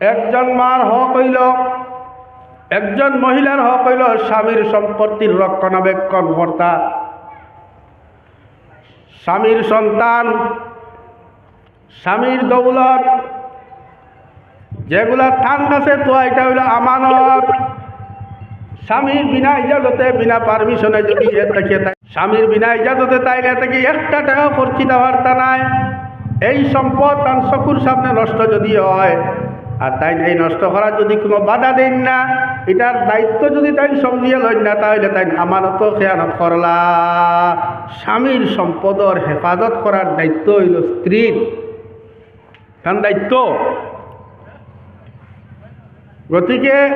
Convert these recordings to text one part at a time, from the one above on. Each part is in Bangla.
একজন মার হক হইল, একজন মহিলার হক হইল স্বামীর সম্পত্তির রক্ষণাবেক্ষণ কর্তা। স্বামীর সন্তান, স্বামীর দৌলত, যেগুলা থান আছে তো এটা হইল আমানত। স্বামীর বিনা ইজাজতে, বিনা পারমিশনে যদি স্বামীর বিনা ইজাজতে তাইলে থেকে একটা টাকাও খরচি দেওয়ার তা নাই। এই সম্পদ তার চকুর সামনে নষ্ট যদি হয় আর তাই এই নষ্ট করার যদি কোনো বাধা দেন না, এটার দায়িত্ব যদি তাই সমঝিয়ে লইন না, তাহলে তাই আমানত খেয়ানত করলা। স্বামীর সম্পদর হেফাজত করার দায়িত্ব হইল স্ত্রীর। কারণ দায়িত্ব। গতিকে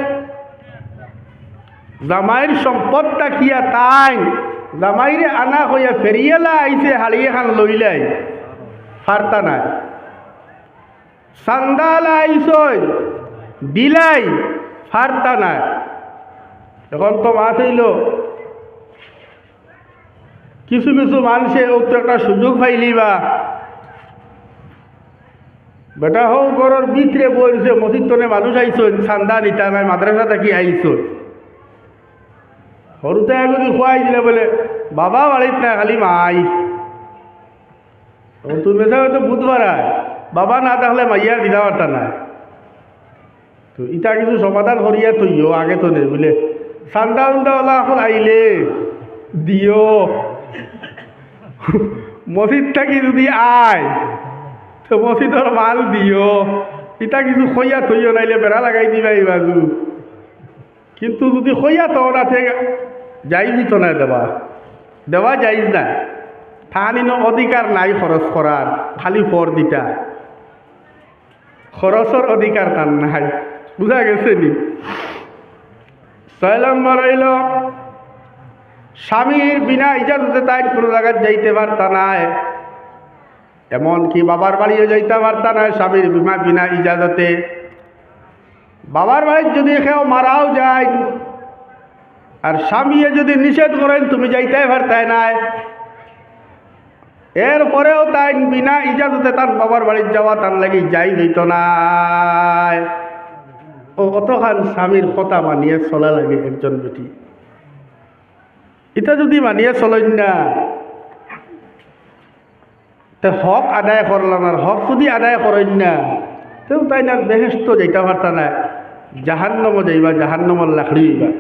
জামাইর সম্পদটা কিয়া তাই? জামাইরে আনা হইয়া ফেরিয়েলা আইসে হাড়িয়ে খান লইলাই। ফারতা নাই। সান্দাল আইসই বিলাই ফারতা নাই। এখন তো মাত হইল, কিছু কিছু মানুষে তো একটা সুযোগ পাইলি বা। বেটা হও ঘরের ভিতরে বলছে মসজিদ মানুষ আইসন চান্দা নিতা নাই, মাদ্রাসা থাকি আইসন সৰুতে যদি খুৱাই দিলে বোলে, বাবা বাড়িত নাই, খালি মাই। তুমি হয়তো বুধবার বাবা না তাহলে মাইয়ার দিদা বার্তা নাই। তো ইটা কিছু সমাধান করিয়া তৈও আগে তো নেই বুঝলে চান্দা উন্দা ওলা এখন আইলে দিও মসজিদ থাকি যদি আয়, তো মসজিদর মাল দিও ইটা কিছু খইয়া থইও নাইলে বেড়া লাগাই দিবা এই বাজু। কিন্তু যদি খইয়া তো না থেকে যাইজ তো নাই দেওয়া দেওয়া যাইজ না থানিন অধিকার নাই খরচ করার খালি ফর দিতা। খরচর অধিকার তার নাই। বুঝা গেছে নি? ছয় নম্বর হইল স্বামীর বিনা ইজাজতে তাই কোনো জায়গায় যাইতে পারতা নাই। এমনকি বাবার বাড়িও যাইতে পারতা নাই স্বামীর বিমা বিনা ইজাজতে। বাবার বাড়ির যদি কেউ মারাও যায়, আর স্বামীয়ে যদি নিষেধ করেন, তুমি যাইতে পারতাই নাই। এরপরেও তাই বিনা ইজাজতে তার বাবার বাড়ির যাওয়া তার লাগি যাই যেত নাই ও অতখান স্বামীর কথা মানিয়ে চলা লাগে একজন বেটি এটা যদি মানিয়ে চলেন না, তে হক আদায় করলাম আর হক যদি আদায় করেন না, তেও তাই না বেহেস্ত যাইতে পারতা না, জাহান্নমও যাইবা, জাহান্নমর লাখড়ি যাইবা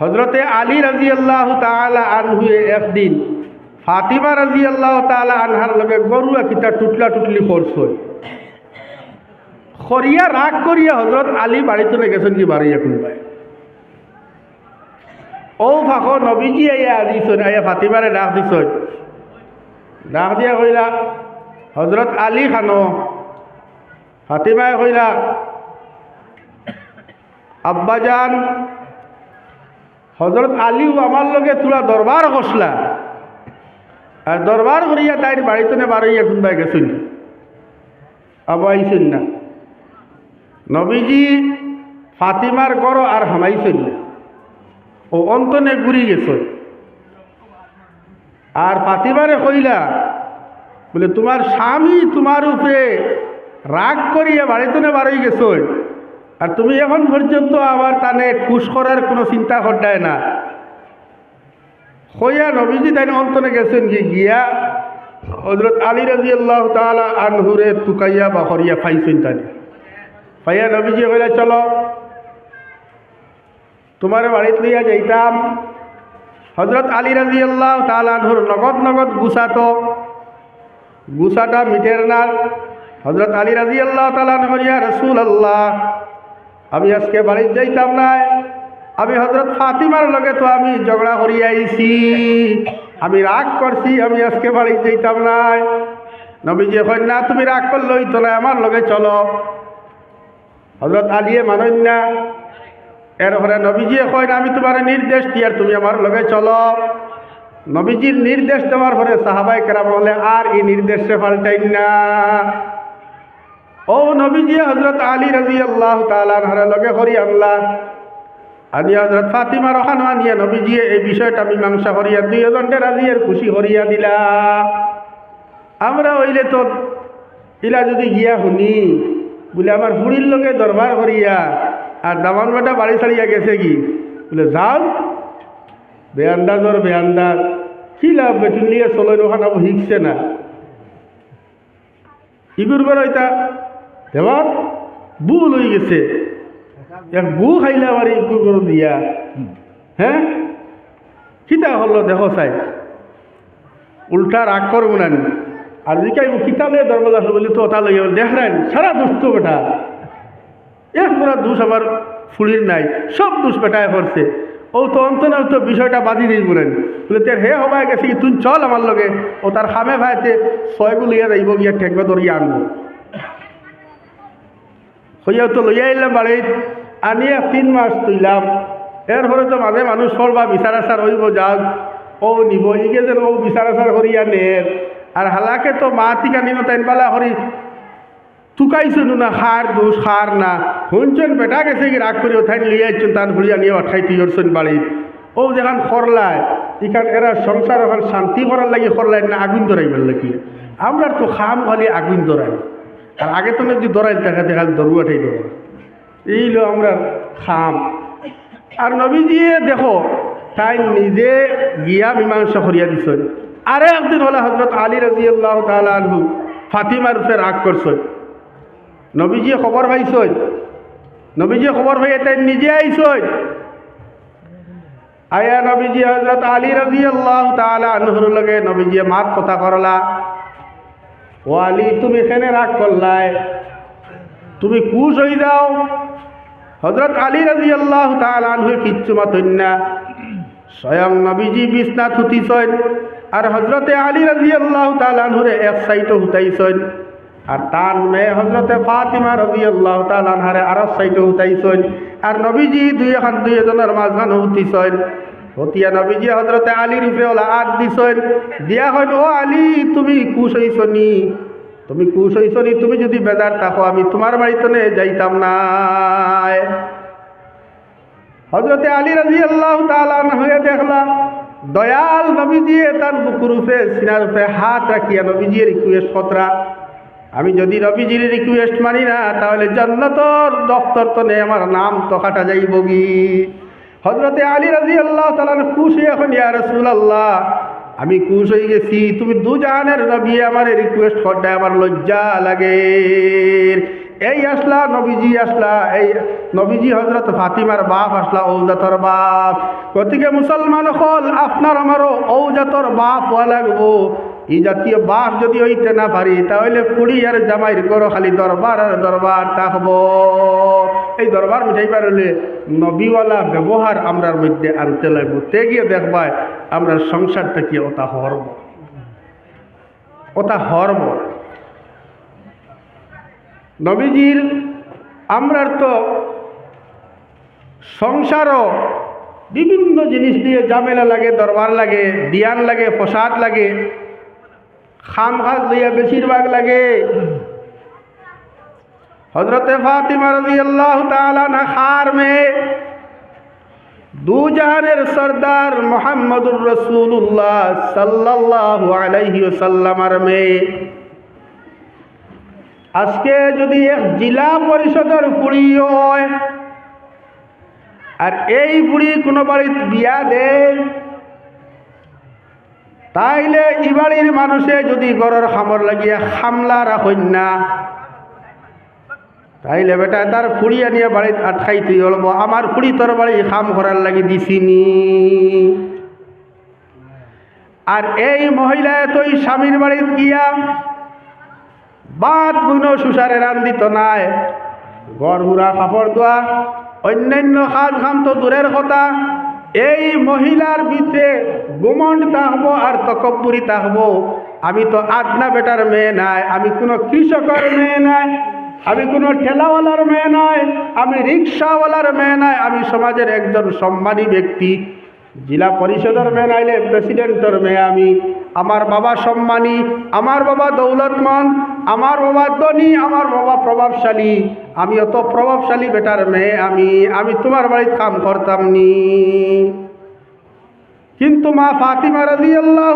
হজরতে আলী রাজি আল্লাহ তালা আনহুয়ে একদিন ফাতিমা রাজি আল্লাহ তালা আনহার লগে গরু কিতা টুটলা টুটলি হয় খরিয়া রাগ করিয়া হজরত আলী বাড়িতে গেছেন কি বাড়ি এখন ও ফাঁক নবীজি আইয়া দিছন আইয়া ফাতিমারে ডাক দিছন ডাক দিয়া কইলা হজরত আলী খানো ফাতিমায় কইলা আব্বাজান হজরত আলীও আমার লগে তোরা দরবার কষলা আর দরবার করিয়া তাইর বাড়িতে নে বারইয়া কোনবাই গেছেন। আবু আইছেন না। নবীজি ফাতিমার গড় আর হামাইছেন না। ও অন্তনে ঘুরি গেছে। আর ফাতিমারে কইলা, বলে, তোমার স্বামী তোমার উপরে রাগ করিয়া বাড়িতে নে বারই গেছ আর তুমি এখন পর্যন্ত আবার তানে খুশ করার কোনো চিন্তা করডায় না। হইয়া নবীজি তাই অন্তনে গেছেন কি গিয়া হজরত আলী রাজি আল্লাহ তালা আনহুরে তুকাইয়া বা হরিয়া ফাইছেন তানি ফাইয়া নবীজি হইলে চলো, তোমার বাড়িত লইয়া যাইতাম। হজরত আলী রাজি আল্লাহ তালা আনহুর নগদ নগদ গুছাতো গুছাটা মিটের না হজরত আলী রাজি আল্লাহ তালা করিয়া রসুল আল্লাহ আমি আজকে বাড়িতে যাইতাম নাই। আমি হজরত ফাতিমার লগে তো আমি ঝগড়া করি আইছি। আমি রাগ করছি, আমি আজকে বাড়িতে যাইতাম নাই। নবীজি এখন না, তুমি রাগ করলই তো না, আমার লগে চলো। হজরত আলিয়ে মানন না। এরপরে নবীজি এখন আমি তোমার নির্দেশ দিই আর তুমি আমার লগে চলো। নবীজির নির্দেশ দেওয়ার পরে সাহাবাই কেরাম বলে, আর এই নির্দেশে পাল্টাইন না। ও নবীজি, হজরত আলী রাজি আল্লাহ তালার লগে হরি আল্লাহ আনি হজরত ফাতিমা রখানো আনিয়া নবীজি এই বিষয়টা মীমাংসা করিয়া দুই জনটে রাজিয়ের খুশি করিয়া দিলা। আমরা হইলে তো ইলা যদি গিয়া শুনি, বলে আমার ফুড়ির লোকে দরবার করিয়া আর দামান বেটা বাড়ি ছাড়িয়া গেছে কি? বলে, যাও। বেয়ান্দাজর বেয়ান্দাজ কি লাভ বেটুন নিয়ে চলো ওখানে শিখছে না। কি করবার ওইটা দেবার বুল হয়ে গেছে। এক গু খাইলে আমার ই করবার দিয়া। হ্যাঁ কিতা হলো দেখো চাই? উল্টা রাগ করব না আর জিকাই কিতালে দরবাজা বলি তো ওটা লইয়া দেখ রান সারা দুষ্ট বেটা। এক পুরা দোষ আমার ফুলির নাই। সব দোষ বেটায় পড়ছে ও তো অন্ত না তো বিষয়টা বাজি দিই বলেন বলে তোর হে হবাই গেছে কি তুই চল আমার লগে। ও তার খামে ভাইতে ছয়গু লইয়া যাইব গিয়া ঠেকবে ধরিয়া আনব। হইয়া তো লইয়া আইলাম বাড়িত আনিয়া তিন মাস তুইলাম এরপরে তো মাঝে মানুষ সরবা বিচার আচার হইব যাক। ও নিব, ইগে যেন ও বিচার আচার করিয়া নের আর হালাকে তো মা টিকা নিন তাইন বালা করি তুকাইছেন না খার দোষ খার না। শুনছেন বেটা গেছে কি রাগ করে ওঠাই লিয়ে আইছেন তান ঘুরিয়া নিয়ে ওঠাই তুইছেন বাড়িত ও যেখান খরলায় ইখান এরা সংসার ওখান শান্তি করার লাগি খরলাই না আগুন ধরাইবার লাগি। আমরা তো খাম খালি আগুন ধরাই আর আগে তো যদি ধরাই দেখা দেখা দরু উঠাই দেবো এই লো আমরা খাম। আর নবীজিয়ে দেখো, তাই নিজে গিয়া মীমাংসা করিয়া দিছেন আরে একদিন হলে হজরত আলী রাজি আল্লাহ তালু ফাতিমার রূপে রাগ করছেন নবীজিয়ে খবর পাইছেন নবীজিয়ে খবর পাইয়ে তাই নিজে আইসেন আয়া নবীজি হজরত আলী রাজি আল্লাহ তালা আনহর লগে নবীজিয়ে মাত কথা করলা। ও আলী, তুমি এখানে রাগ করলাই। তুমি কুশ হয়ে যাও। হজরত আলী রাজি আল্লাহ তালুয়ে কিচ্ছু মাতন না। স্বয়ং নবীজি বিছনাথ হুতিছেন আর হজরতে আলী রাজি আল্লাহ তালুরে এক সাইটে হুতাইছেন। আর তার মেয়ে হজরতে ফাতিমা রাজি আল্লাহ তালহারে আর সাইটে হুতাইছেন। আর নবীজি দুই এখন দুই এজনের মাঝখান হুতিছেন। হতিয়া নবীজি হজরতে আলী রূপে ওলা আট দিছেন। দিয়া হইন ও আলী, তুমি কুশ হইছনি? তুমি কুশ হইছনি তুমি যদি বেজার থাকো আমি তোমার বাড়িতে নে যাইতাম না। হজরতে আলী রাজি আল্লাহ হয়ে দেখলাম, দয়াল নবীজি তার বুকুর উপরে সিনার উপরে হাত রাখিয়া নবীজির রিকুয়েস্ট কতরা আমি যদি নবীজির রিকুয়েস্ট মানি না, তাহলে জন্নতর দফতর তো নেই আমার নাম তো কাটা যাইব গি হজরতে আলী রাজি আল্লাহ তালান খুশি এখন, ইয়া রসুল আল্লাহ আমি কুশ হয়ে গেছি। তুমি দুজনের নবী আমার রিকোয়েস্ট করতে আমার লজ্জা লাগে। এই আসলা, নবীজি আসলা, এই নবীজি হজরত ফাতিমার বাপ আসলা, ঔজাতর বাপ। গতিকে মুসলমান হল, আপনার আমারও ঔজাতর বাপ হওয়া লাগবো। এই জাতীয় বাপ যদি হইতে না পারি, তাহলে ফুড়ি আর জামাইর করো খালি দরবার আর দরবার থাকব এই দরবার মিঠাই পারলে নবীওয়ালা ব্যবহার আমরার মধ্যে আনতে লাগবো। তে গিয়ে দেখবায় আমরা সংসারটা কি ওটা হরব। ওটা হরব। নবীজির আমরার তো সংসারও বিভিন্ন জিনিস দিয়ে জামেলা লাগে, দরবার লাগে, দিয়ান লাগে প্রসাদ লাগে। খাম খাস লইয়া বেশিরভাগ লাগে। হজরতে ফাতিমা রাজি আল্লাহ তালা খার মেয়ে। দু জাহানের সর্দার মোহাম্মদুর রসুল্লাহ সাল্লাহ আলাইহি সাল্লামার মেয়ে। আজকে যদি এক জেলা পরিষদের পুরী হয়, আর এই বুড়ি কোনো বাড়িতে বিয়া দেয় তাইলে ই বাড়ির মানুষে যদি গড়ের খামর লাগিয়া খামলা রাখেন না, তাইলে বেটা তার ফুড়ি আনিয়া বাড়িত আটকাই তুই বলব আমার ফুড়ি তোর বাড়ি খাম করার লাগি দিছিনি। আর এই মহিলায় তুই স্বামীর বাড়িত গিয়া বাদ গুণ সুসারে রান্দিত নাই। গড় হুরা কাপড় দোয়া অন্যান্য সাজ খাম তো দূরের কথা। এই মহিলার ভিতরে গুমন্ড তাহব আর তকব্বুরি তাহবো আমি তো আদনা বেটার মেয়ে নাই, আমি কোনো কৃষকের মেয়ে নাই, আমি কোনো ঠেলাওয়ালার মেয়ে নয় আমি রিক্সাওয়ালার মেয়ে নয় আমি সমাজের একজন সম্মানী ব্যক্তি। জেলা পরিষদের মেয়ে নাইলে প্রেসিডেন্টের মেয়ে আমি আমার বাবা সম্মানী আমার বাবা দৌলতমান আমার বাবা ধনী আমার বাবা প্রভাবশালী আমি অত প্রভাবশালী বেটার মেয়ে আমি আমি তোমার বাড়িতে কাম করতাম নি কিন্তু মা ফাতিমা রাজি আল্লাহ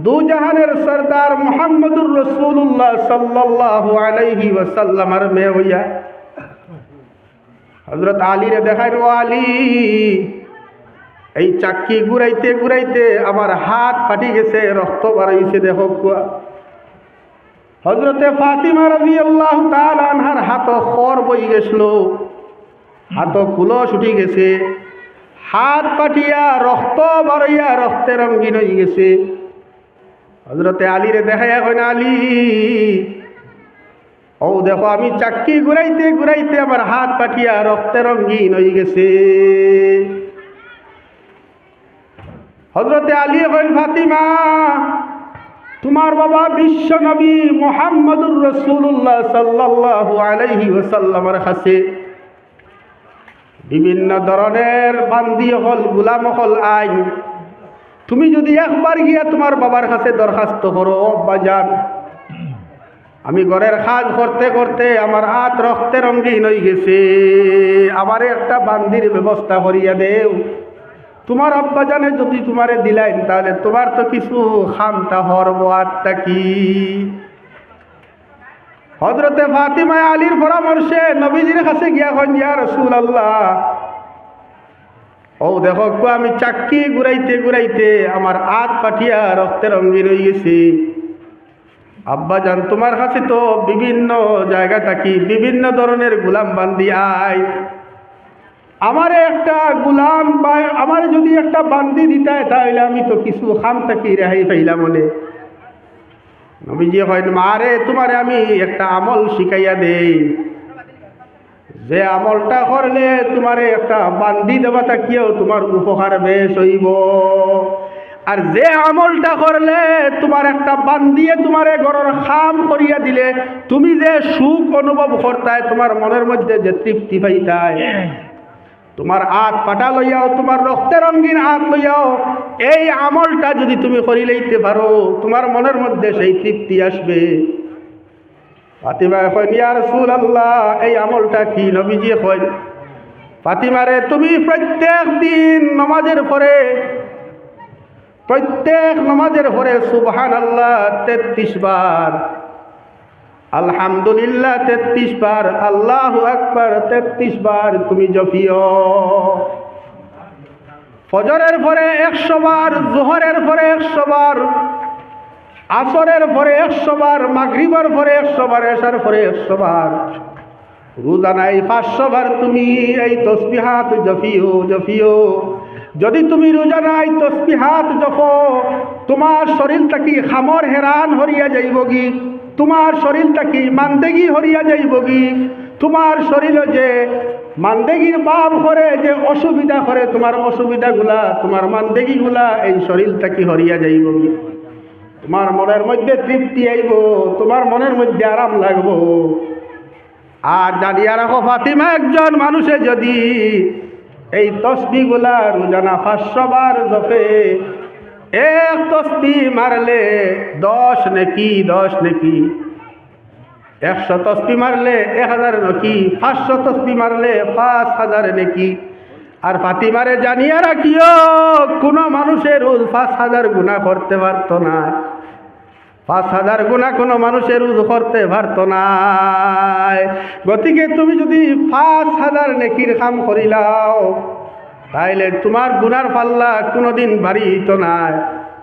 দু জাহানের সর্দার মোহাম্মদুর রসুল্লাহ সাল্লাহ আলাইহি ওয়াসাল্লামার মেয়ে হইয়া হজরত আলীরে দেখায় ও আলী এই চাক্কি ঘুরাইতে ঘুরাইতে আমার হাত ফাটি গেছে, রক্ত বাড়াইছে দেহ কুয়া হজরতে ফাতিমা রাজি আল্লাহ আনহার হাত খর বই গেছিল হাত কুলস উঠি গেছে, হাত পাটিয়া রক্ত বাড়াইয়া রক্তে রঙ্গিন হয়ে গেছে। হজরতে আলীরে দেখাইয়া কয় না আলী, ও দেখো আমি চাক্কি ঘুরাইতে ঘুরাইতে আমার হাত পাঠিয়া রক্তে রঙ্গিন হয়ে গেছে। হজরতে আলী হইল ফাতিমা। তোমার বাবা বিশ্ব নবী মোহাম্মদুর রসুল্লাহ সাল্লাল্লাহু আলাইহি ওসাল্লামের কাছে বিভিন্ন ধরনের বান্দি হল, গুলাম হল আইন। তুমি যদি একবার গিয়া তোমার বাবার কাছে দরখাস্ত করো, বা যান। আমি ঘরের কাজ করতে করতে আমার হাত রক্তে রঙ্গিন হয়ে গেছে। আমারে একটা বান্দির ব্যবস্থা করিয়া দেও। তোমার আব্বা জানে যদি তোমারে দিলাইন তাহলে তোমার তো কিছু খামটা হরব আত্মা কি? হজরতে ফাতিমা আলীর পরামর্শে নবীজির কাছে গিয়া কন ইয়া রসুল আল্লাহ ও দেখো আমি চাক্কি ঘুরাইতে ঘুরাইতে আমার হাত পাঠিয়া রক্তে রঙ্গিন হয়ে গেছে। আব্বা জান, তোমার কাছে তো বিভিন্ন জায়গা থাকি, বিভিন্ন ধরনের গুলাম বান্দি আয়। আমারে একটা গুলাম বা আমার যদি একটা বান্দি দিতায় তাহলে আমি তো কিছু খাম থাকি, রেহাই পাইলাম মনে নবীজি হয় মারে, তোমারে আমি একটা আমল শিখাইয়া দেই। যে আমলটা করলে তোমারে একটা বান্দি দেবা থাকিও তোমার উপকার বেশ হইব। আর যে আমলটা করলে তোমার একটা বান্দিয়ে তোমারে ঘরের খাম করিয়া দিলে, তুমি যে সুখ অনুভব করতায়, তোমার মনের মধ্যে যে তৃপ্তি পাইতায়। তোমার হাত ফাটা লইয়াও, তোমার রক্তে রঙ্গিন হাত লইয়াও, এই আমলটা যদি তুমি করি লইতে পারো, তোমার মনের মধ্যে সেই তৃপ্তি আসবে। ফাতিমা এখন ইয়া রসুল আল্লাহ এই আমলটা কি নবীজি কয়? ফাতিমারে তুমি প্রত্যেক দিন নমাজের পরে, প্রত্যেক নমাজের পরে সুবহান আল্লাহ তেত্রিশ বার আলহামদুলিল্লাহ তেত্রিশ বার, আল্লাহ আকবার তেত্রিশ বার তুমি জপিও ফজরের পরে একশো বার, জোহরের পরে একশো বার, আসরের পরে একশো বার, মাগরিবার পরে একশো বার এসার পরে একশো বার। রোজানাই পাঁচশো বার তুমি এই তসবিহাত জফিও জফিও যদি তুমি রোজানাই তসবিহাত জফ তোমার শরীরটা কি খামর হেরান হরিয়া যাইব কি? তোমার শরীরটা কি মান্দেগি হরিয়া যাইব কি? তোমার শরীর যে মান্দেগির বাপ করে, যে অসুবিধা করে, তোমার অসুবিধাগুলা, তোমার মান্দেগিগুলা, এই শরীরটা কি হরিয়া যাইব কি? তোমার মনের মধ্যে তৃপ্তি আইব, তোমার মনের মধ্যে আরাম লাগবো। আর জানিয়া রাখো ফাতিমা, একজন মানুষে যদি এই তসবিগুলা রোজানা পাঁচশো জপে এক তসবি মারলে দশ নাকি দশ নাকি। একশো তসবি মারলে এক হাজার নাকি, পাঁচশো তসবি মারলে পাঁচ হাজার নাকি। আর ফাতিমারে জানিয়া রাখিও, কোনো মানুষের রোজ পাঁচ হাজার গুণা করতে পারতো না। পাঁচ হাজার গুণা কোনো মানুষের রোজ করতে পারত না। গতিকে তুমি যদি পাঁচ হাজার নেকির কাম করিলাও তাইলে তোমার গুনার পাল্লা কোনোদিন বাড়ি হইতো না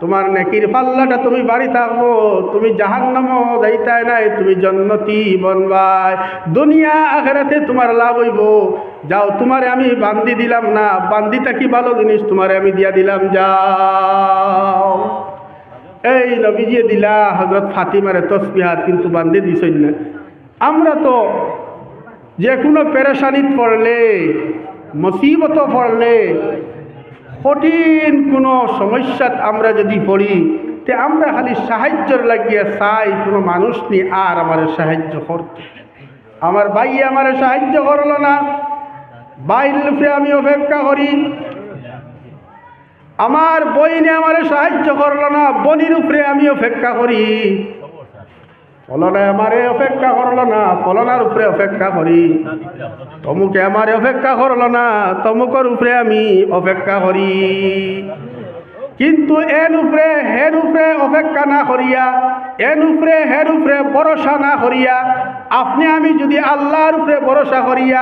তোমার নেকির পাল্লাটা তুমি বাড়ি থাকব তুমি জাহান্নাম যাইতাই নাই, তুমি জন্নতি বনবাই দুনিয়া আখেরাতে তোমার লাভ হইব। যাও, তোমারে আমি বান্দি দিলাম না। বান্দিটা কি ভালো জিনিস? তোমারে আমি দিয়া দিলাম, যাও। এই নবীজিয়ে দিলা হজরত ফাতিমারে তসবিহাত কিন্তু বান্ধে দিছই না। আমরা তো যে কোনো পেরেশানিত পড়লে মুসিবত পড়লে কঠিন কোনো সমস্যাত আমরা যদি পড়ি, তে আমরা খালি সাহায্যর লাগিয়ে চাই, কোনো মানুষ নি আর আমার সাহায্য করতে। আমার ভাই আমার সাহায্য করল না বাইর রূপে আমি অপেক্ষা করি। আমার বইনে আমার সাহায্য করল না, বনির উপরে আমি অপেক্ষা করি। ফলনায় আমারে অপেক্ষা করল না, ফলনার উপরে অপেক্ষা করি। তমুকে আমারে অপেক্ষা করল না, তমুকর উপরে আমি অপেক্ষা করি। কিন্তু এন উপরে হের উপরে অপেক্ষা না করিয়া, এন উপরে হের উপরে ভরসা না করিয়া, আপনি আমি যদি আল্লাহর উপরে ভরসা করিয়া,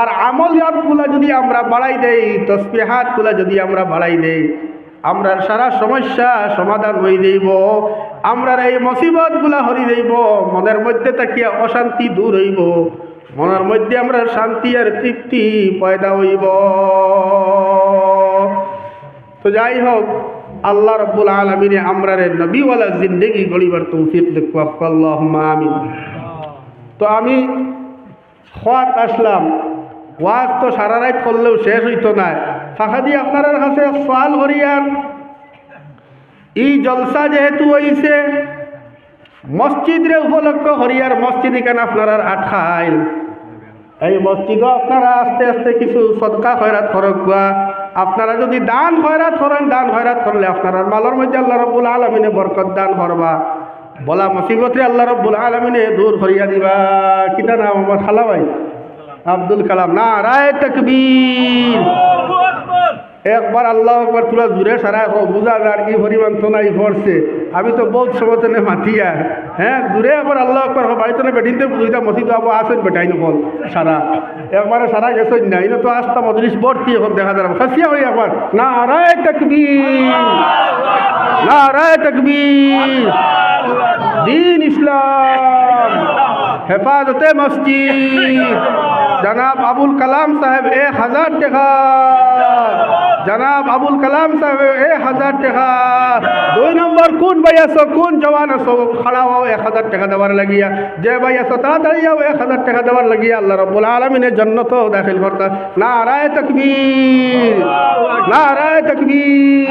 আর আমলিয়াতগুলা যদি আমরা বাড়াই দেই, তসবিহাতগুলা যদি আমরা বাড়াই দেই আমরা সারা সমস্যা সমাধান হয়ে যাইব। আমরা এই মুসিবতগুলা হরি যাইব। মনের মধ্যে তাকিয়া অশান্তি দূর হইব। মনের মধ্যে আমরা শান্তি আর তৃপ্তি পয়দা হইব। তো যাই হোক, আল্লাহ রব্বুল আলমিনে আমরা রে নবীওয়ালা জিন্দেগি গড়িবার তৌফিক আল্লাহুম্মা আমিন। তো আমি খোয়াত আসলাম। ওয়াজ তো সারা রাত করলেও শেষ হইতো না। ফাঁকা দিয়ে আপনার কাছে সওয়াল করিয়ার এই জলসা যেহেতু হইছে, মসজিদরে উপলক্ষ হরিয়ার মসজিদ এখানে আপনারা আটকাইল? এই মসজিদও আপনারা আস্তে আস্তে কিছু সদকা খয়রাত করক বা, আপনারা যদি দান খয়রাত করেন, দান খয়রাত করলে আপনারা মালর মধ্যে আল্লাহ রব্বুল আলমিনে বরকত দান করবা। বলা মুসিবতরে আল্লাহ রব্বুল আলমিনে দূর করিয়া দিবা। কিতা নাম আমার খালা ভাই? আব্দুল কালাম। না রায় তকবীর। একবার আল্লাহ একবার তোরা জুড়ে সারা বুঝা যার কি পরিমাণ তো নাই ভরছে। আমি তো বহুত সময় নে মাতিয়া। হ্যাঁ দূরে আবার আল্লাহ একবার বাড়িতে বেটিনতে বুঝিতা মসজিদ আবার আসেন বেটাই নকল সারা। একবারে সারা গেছেন না ইনো তো আসতা মজলিস ভর্তি এখন দেখা যাবে খাসিয়া হই একবার। না রায় তকবীর না রায় তকবীর। দিন ইসলাম, হেফাজতে মসজিদ। জনাব আবুল কালাম সাহেব এক হাজার টাকা। জনাব আবুল কালাম সাহেব এক হাজার টাকা দুই নম্বর কোন ভাই আছো কোন জওয়ান আছো খাড়া হও এক হাজার টাকা দেওয়ার লাগিয়া যে ভাই আছো তাড়াতাড়ি যাও এক হাজার টাকা দেওয়ার লাগিয়া আল্লাহ রব্বুল আলমিনের জন্য তো দাখিল করতা না রায় তকবীর না রায় তকবীর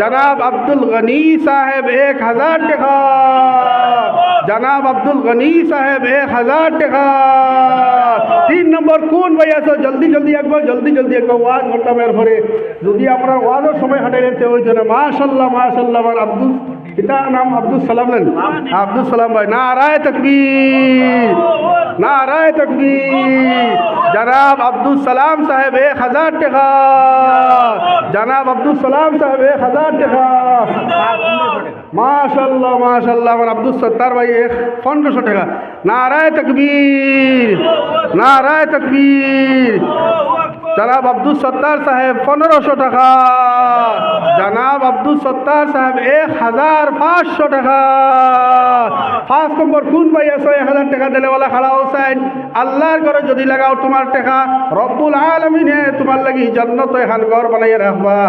জনাব আব্দুল গনি সাহেব এক হাজার টাকা জনাব আব্দুল গনি সাহেব এক হাজার টাকা তিন নম্বর কোন ভাই আছো জলদি জলদি একবার জলদি জলদি একবার ওয়াজ পরে যদি আপনার ওয়াজের সময় হাঁটে যেতে হয়েছে না মাশাল্লাহ মাশাল্লাহ, আমার আব্দুল পিতা নাম আব্দুল সালাম নেন। আব্দুল সালাম ভাই না রায় তকবীর না রায় তকবীর। জনাব আব্দুল সালাম সাহেব, এক হাজার টাকা। জনাব আব্দুল সালাম সাহেব, এক হাজার টাকা। মাশাল্লাহ মাশাল্লাহ, আমার আব্দুল সত্তার ভাই, এক পনেরোশো টাকা। নারায় তকবীর নারায় তকবীর। জনাব আব্দুল সত্তার সাহেব পনেরোশো টাকা। জনাব আব্দুল সত্তার সাহেব এক হাজার পাঁচশো টাকা। পাঁচ নম্বর, কোন ভাই আছো এক হাজার টাকা দিলেওয়ালা খাড়া হোসাইন। আল্লাহর ঘরে যদি লাগাও তোমার টাকা, রব্বুল আলমিনে তোমার লাগি জন্নত এখান ঘর বানাইয়া রাখবা।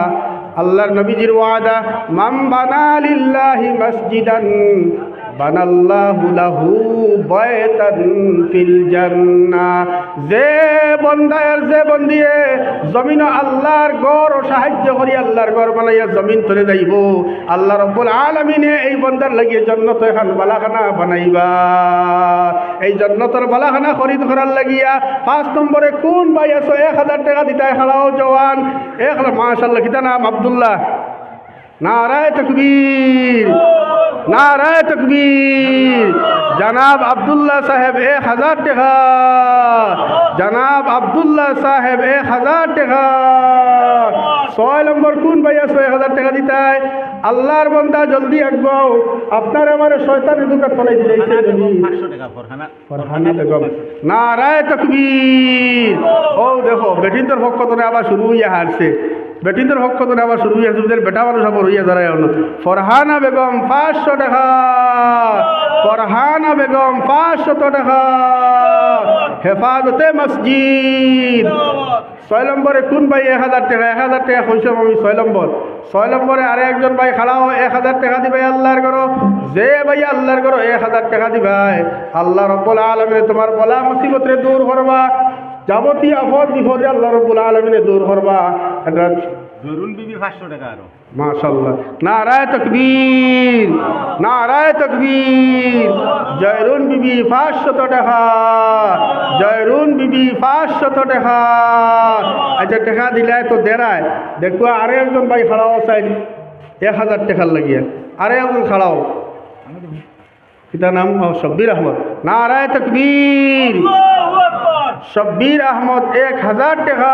আল্লাহর নবীজির ওয়াদা মাম বানা লিল্লাহি মসজিদান। বানাল্লাহু লাহু বায়তান ফিল জান্নাহ। যে বন্দায়ের যে বন্দিয়ে জমিন আল্লাহর গড় সাহায্য করি, আল্লাহর গড় বানাইয়া জমিন তলে যাইব। আল্লাহ রব্বুল আলমিনে এই বন্দার লাগিয়ে জন্নত এখন বালাখানা বানাইবা। এই জন্নতর বালাখানা খরিদ করার লাগিয়া পাঁচ নম্বরে কোন ভাই আছো? এক হাজার টাকা দিতাই খাড়াও জওয়ান। এক মাশাল্লাহ কিতা নাম আবদুল্লাহ? নারায় তকবীর নারায় তকবীর। জনাব আবদুল্লাহ সাহেব এক হাজার টাকা। জনাব আবদুল্লাহ সাহেব এক হাজার টাকা। ছয় নম্বর কোন ভাই ছয় হাজার টাকা দিতাই আল্লাহর বন্দা জলদি আসব আপনার আমার শয়তানের দোকান ফরহানা নারায় তকবীর। ও দেখো পক্ষ তোরে আবার শুরু হইয়া হারছে। বেটিনদের পক্ষ তোরে আবার শুরু? হইয়া তোমাদের বেটা মানুষ আবার হইয়া দাঁড়ায় অন্য ফরহানা বেগম পাঁচশো টাকা। ফরহানা বেগম পাঁচশত টাকা। হেফাজতে মসজিদ। ছয় নম্বরে কোন ভাই এক হাজার টাকা? এক হাজার টাকা কইসাম আমি ছয় নম্বর। ছয় নম্বরে আরে একজন ভাই খাড়াও এক হাজার টাকা দিবাই আল্লাহর করো যে ভাই আল্লাহর করো এক হাজার টাকা দিবাই আল্লাহ রব্বুল আলমিনে তোমার বলা মুসিবতরে দূর করবা। যাবতীয় আপদ বিপদে আল্লাহ রব্বুল আলমিনে দূর করবা। এটা জরুন বিবি পাঁচশো টাকা আরও। মাশাল্লাহ নারায় তকবীর নারায় তকবীর। জয়রুন বিবি পাঁচশত টাকা জয়রুন বিবি পাঁচশত টাকা। আচ্ছা টাকা দিলে তো দেড়ায় দেখো আরে একজন ভাই খাড়াও চাই। এক হাজার টাকার লাগিয়ে। আরে একজন খাড়াও। পিতার নাম সব্বির আহমদ। নারায় তকবীর। শব্বির আহমদ এক হাজার টাকা।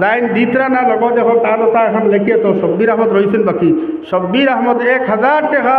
লাইন দিতরা না, লগত এখন তা তা এখন লেখিয়ে তো শব্বির আহমদ রয়েছেন বাকি। শব্বির আহমদ এক হাজার টাকা।